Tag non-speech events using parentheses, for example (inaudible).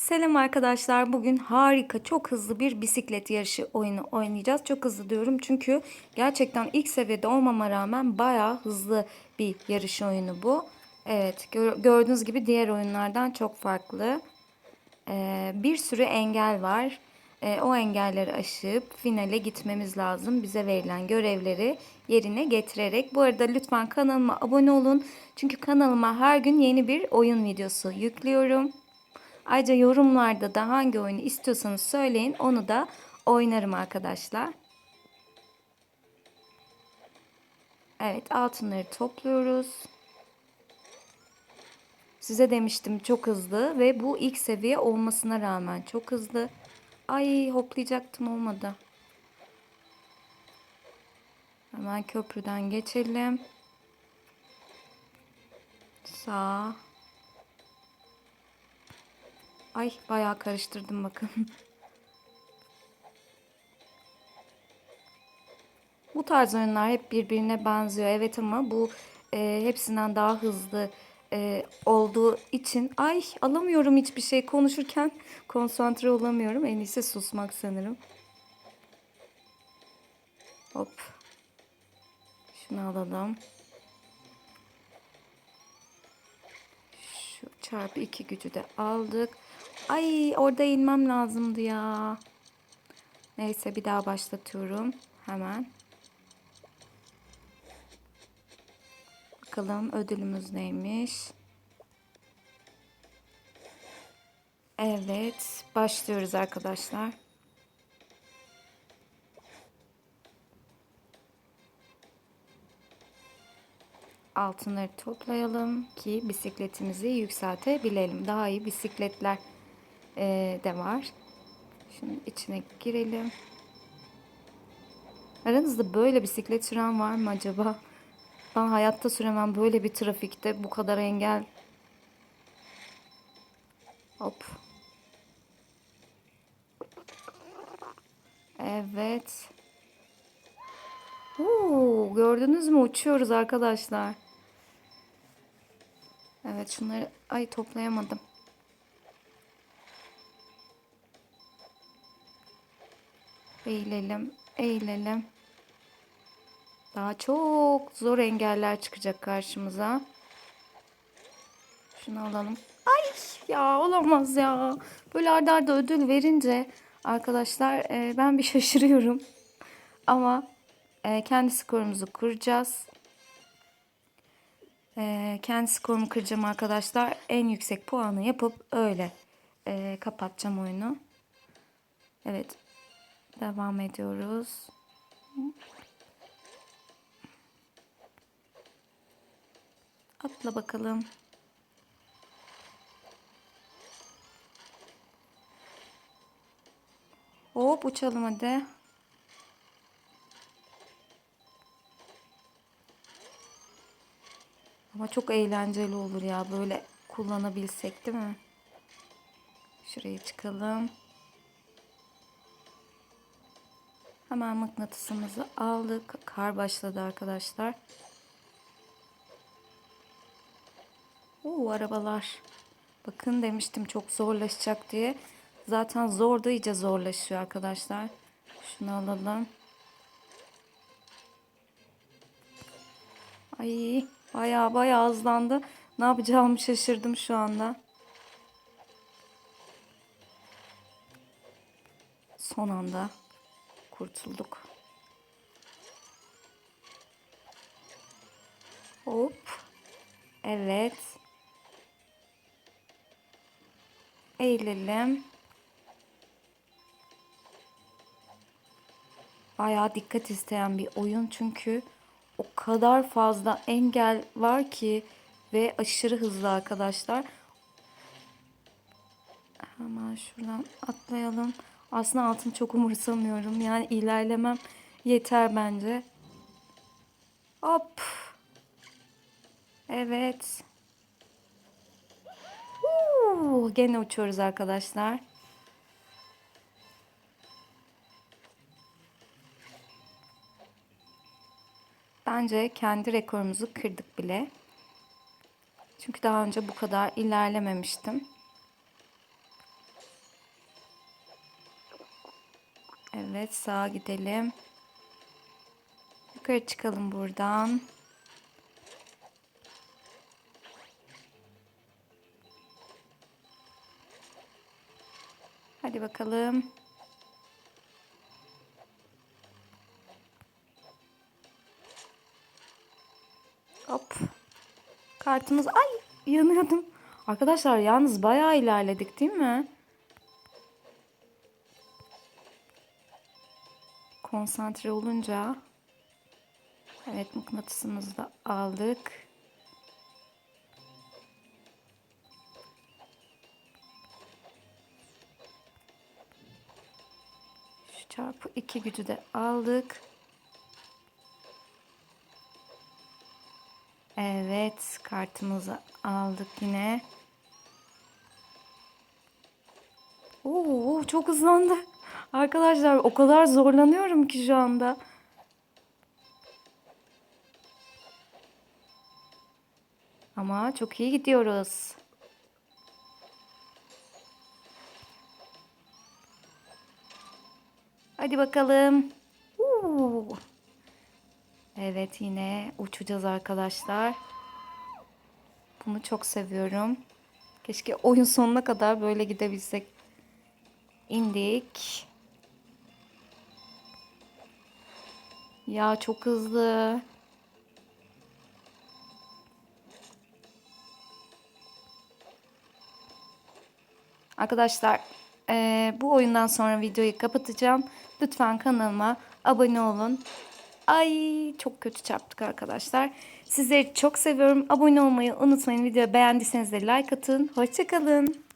Selam arkadaşlar. Bugün harika, çok hızlı bir bisiklet yarışı oyunu oynayacağız. Çok hızlı diyorum çünkü gerçekten ilk seviyede olmama rağmen bayağı hızlı bir yarış oyunu bu. Evet, gör- gördüğünüz gibi diğer oyunlardan çok farklı. Ee, bir sürü engel var. Ee, o engelleri aşıp finale gitmemiz lazım. Bize verilen görevleri yerine getirerek. Bu arada lütfen kanalıma abone olun. Çünkü kanalıma her gün yeni bir oyun videosu yüklüyorum. Ayrıca yorumlarda da hangi oyunu istiyorsanız söyleyin. Onu da oynarım arkadaşlar. Evet altınları topluyoruz. Size demiştim çok hızlı ve bu ilk seviye olmasına rağmen çok hızlı. Ay hoplayacaktım olmadı. Hemen köprüden geçelim. Sağ. Ay bayağı karıştırdım bakın. (laughs) Bu tarz oyunlar hep birbirine benziyor. Evet ama bu e, hepsinden daha hızlı e, olduğu için ay alamıyorum hiçbir şey konuşurken (laughs) konsantre olamıyorum. En iyisi susmak sanırım. Hop. Şunu alalım. Şu çarpı iki gücü de aldık. Ay orada inmem lazımdı ya. Neyse bir daha başlatıyorum. Hemen. Bakalım ödülümüz neymiş. Evet, başlıyoruz arkadaşlar. Altınları toplayalım ki bisikletimizi yükseltebilelim. Daha iyi bisikletler de var. Şimdi içine girelim. Aranızda böyle bisiklet süren var mı acaba? Ben hayatta süremem böyle bir trafikte bu kadar engel. Hop. Evet. Oo, gördünüz mü uçuyoruz arkadaşlar. Evet şunları ay toplayamadım. Eğilelim, eğilelim. Daha çok zor engeller çıkacak karşımıza. Şunu alalım. Ay ya olamaz ya. Böyle arda arda ödül verince arkadaşlar e, ben bir (laughs) şaşırıyorum. Ama e, kendi skorumuzu kuracağız. E, kendi skorumu kıracağım arkadaşlar. En yüksek puanı yapıp öyle e, kapatacağım oyunu. Evet. Devam ediyoruz. Atla bakalım. Hop uçalım hadi. Ama çok eğlenceli olur ya böyle kullanabilsek değil mi? Şuraya çıkalım. Hemen mıknatısımızı aldık. Kar başladı arkadaşlar. Oo arabalar. Bakın demiştim çok zorlaşacak diye. Zaten zor da iyice zorlaşıyor arkadaşlar. Şunu alalım. Ay baya baya hızlandı. Ne yapacağımı şaşırdım şu anda. Son anda kurtulduk. Hop. Evet. Eğilelim. Bayağı dikkat isteyen bir oyun çünkü o kadar fazla engel var ki ve aşırı hızlı arkadaşlar. Hemen şuradan atlayalım. Aslında altın çok umursamıyorum. Yani ilerlemem yeter bence. Hop. Evet. Uuu, gene uçuyoruz arkadaşlar. Bence kendi rekorumuzu kırdık bile. Çünkü daha önce bu kadar ilerlememiştim. Evet sağa gidelim. Yukarı çıkalım buradan. Hadi bakalım. Hop. Kartımız ay yanıyordum. Arkadaşlar yalnız bayağı ilerledik değil mi? Konsantre olunca Evet mıknatısımızı da aldık. Şu çarpı iki gücü de aldık. Evet kartımızı aldık yine. Oo çok hızlandı. Arkadaşlar o kadar zorlanıyorum ki şu anda. Ama çok iyi gidiyoruz. Hadi bakalım. Oo. Evet yine uçacağız arkadaşlar. Bunu çok seviyorum. Keşke oyun sonuna kadar böyle gidebilsek. İndik. Ya çok hızlı. Arkadaşlar eee, bu oyundan sonra videoyu kapatacağım. Lütfen kanalıma abone olun. Ay çok kötü çarptık arkadaşlar. Sizleri çok seviyorum. Abone olmayı unutmayın. Videoyu beğendiyseniz de like atın. Hoşçakalın.